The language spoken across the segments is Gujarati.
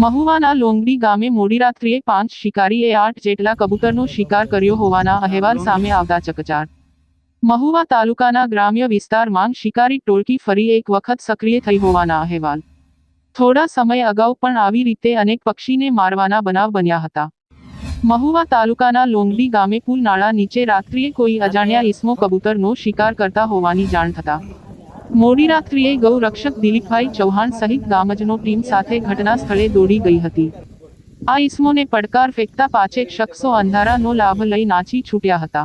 મહુવાના લોંગડી ગામે મોડી રાત્રિએ પાંચ શિકારીએ આઠ જેટલા કબૂતરનો શિકાર કર્યો હોવાના અહેવાલ સામે આવતા ચકચાર. મહુવા તાલુકાના ગ્રામ્ય વિસ્તારમાં શિકારી ટોળકી ફરી એક વખત સક્રિય થઈ હોવાના અહેવાલ. થોડા સમય અગાઉ પણ આવી રીતે અનેક પક્ષીને મારવાના બનાવ બન્યા હતા. મહુવા તાલુકાના લોંગડી ગામે પુલ નાળા નીચે રાત્રિએ કોઈ અજાણ્યા ઇસમો કબૂતરનો શિકાર કરતા હોવાની જાણ થતા મોડી રાત્રિએ ગૌરક્ષક દિલીપભાઈ ચૌહાણ સહિત ગામજનો ટીમ સાથે ઘટના સ્થળે દોડી ગઈ હતી. આ ઈસમોને પડકાર ફેંકતા પાંચેક શખ્સો અંધારાનો લાભ લઈ નાચી છૂટ્યા હતા.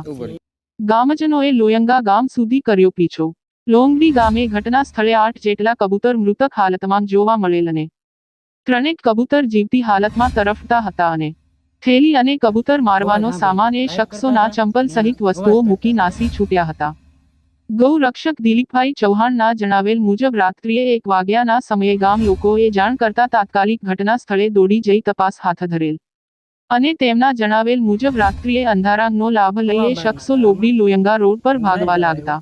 ગામજનોએ લોયંગા ગામ સુધી કર્યો પીછો. લોંગડી ગામે ઘટના સ્થળે આઠ જેટલા કબૂતર મૃતક હાલતમાં જોવા મળેલ અને ત્રણેક કબૂતર જીવતી હાલતમાં તરફતા હતા અને થેલી અને કબૂતર મારવાનો સામાન એ શખ્સોના ચંપલ સહિત વસ્તુઓ મૂકી નાસી છૂટ્યા હતા. ગૌરક્ષક દિલીપભાઈ ચૌહાણના જણાવેલ મુજબ રાત્રિએ એક વાગ્યાના સમયે ગામ લોકોએ જાણ કરતા તાત્કાલિક ઘટના સ્થળે દોડી જઈ તપાસ હાથ ધરેલ. અને તેમના જણાવેલ મુજબ રાત્રિએ અંધારાનો લાભ લઈએ શખ્સો લોબડી લોયંગા રોડ પર ભાગવા લાગતા.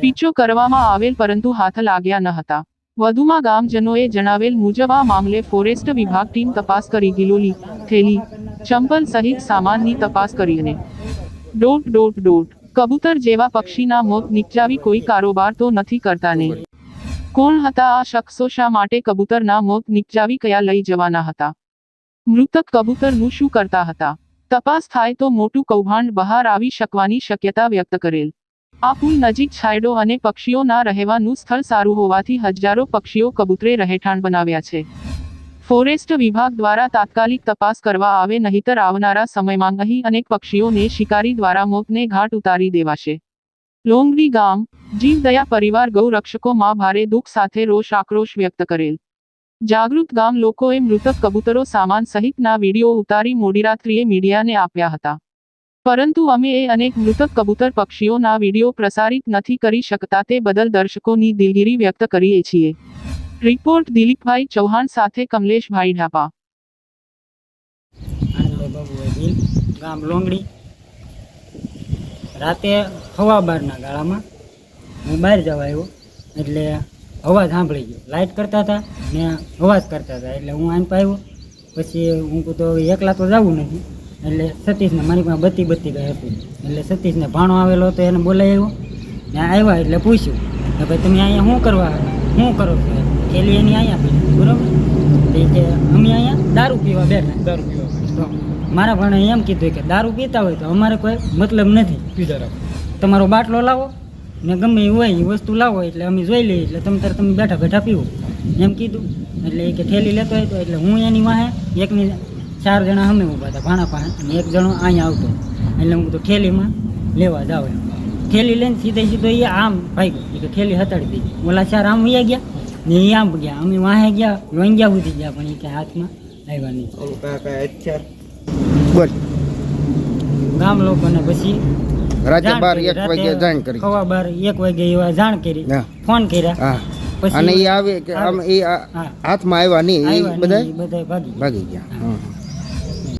પીછો કરવામાં આવેલ પરંતુ હાથ લાગ્યા ન હતા. વધુમાં ગામજનોએ જણાવેલ મુજબ આ મામલે ફોરેસ્ટ વિભાગ ટીમ તપાસ કરી ગિલોલી થેલી ચંપલ સહિત સામાનની તપાસ કરી અને ડોટ ડોટ ડોટ કબૂતર જેવા પક્ષીના મોત નિપજાવી કોઈ કારોબાર તો નથી કરતા ને કોણ હતા આ શખ્સો? શા માટે કબૂતરના મોત નિપજાવી કયા લઈ જવાના હતા? મૃતક કબૂતરનું શું કરતા હતા? તપાસ થાય તો મોટું કૌભાંડ બહાર આવી શકવાની શક્યતા વ્યક્ત કરેલ. આ પુલ નજીક છાયડો અને પક્ષીઓના રહેવાનું સ્થળ સારું હોવાથી હજારો પક્ષીઓ કબૂતરે રહેઠાણ બનાવ્યા છે. ફોરેસ્ટ વિભાગ દ્વારા તાત્કાલિક તપાસ કરવા આવે નહીતર આવનારા સમયમાં અહીં અનેક પક્ષીઓને શિકારી દ્વારા મોતને ઘાટ ઉતારી દેવાશે. લોંગડી ગામ, જીવદયા પરિવાર ગૌરક્ષકોમાં ભારે દુઃખ સાથે રોષ આક્રોશ વ્યક્ત કરેલ. જાગૃત ગામ લોકોએ મૃતક કબૂતરો સામાન સહિતના વીડિયો ઉતારી મોડીરાત્રિએ મીડિયાને આપ્યા હતા. પરંતુ અમે એ અનેક મૃતક કબૂતર પક્ષીઓના વીડિયો પ્રસારિત નથી કરી શકતા તે બદલ દર્શકોની દિલગીરી વ્યક્ત કરીએ છીએ. રિપોર્ટ દિલીપભાઈ ચૌહાણ સાથે કમલેશભાઈ ઢાપા. ગામ લોંગડી. રાતે હવા બારના ગાળામાં હું બહાર જવા આવ્યો, એટલે અવાજ સાંભળી ગયો. લાઇટ કરતા હતા, ને અવાજ કરતા હતા, એટલે હું આમ આવ્યો પછી હું તો એકલા તો જવું નથી. એટલે સતીશને મારી પાસે બત્તી બત્તી ગઈ હતી. એટલે સતીશને ભાણો આવેલો હતો, એને બોલાવી આવ્યો. ને આવ્યા એટલે પૂછ્યું કે ભાઈ, તમે અહીંયા શું કરવા, શું કરો છો. થેલી એની અહીંયા પડી બરોબર? તે કે અમે અહીંયા દારૂ પીવા બેઠા. દારૂ પીવા તો મારા ભાણે એમ કીધું કે દારૂ પીતા હોય તો અમારે કોઈ મતલબ નથી. તમારો બાટલો લાવો ને ગમે એ હોય એ વસ્તુ લાવો એટલે અમે જોઈ લઈએ એટલે તમે તારે તમે બેઠા બેઠા પીવો. એમ કીધું. એટલે એ કે થેલી લેતો હોય તો. એટલે હું એની વાહે એકની ચાર જણા અમે ઊભા હતા ભાણા પાસે અને એક જણો અહીંયા આવતો એટલે હું તો થેલીમાં લેવા જાવ એમ. થેલી લઈને સીધે સીધો એ આમ ભાઈ એ કે થેલી હતાડી દીધી. ઓલા ચાર આમ વૈયા ગયા. ને એ આમ ગયા અમે વાહે ગયા વંગ્યા સુધી ગયા પણ એ કે હાથમાં આવ્યા નહીં બોલ ગામ લોકોને પછી રાતે બાર એક વાગે જાણ કરી. સવા બાર એક વાગે એવા જાણ કરી ફોન કર્યા. હા. પછી અને એ આવે કે આમ એ હાથમાં આવ્યા નહીં એ બધા ભાગી ગયા.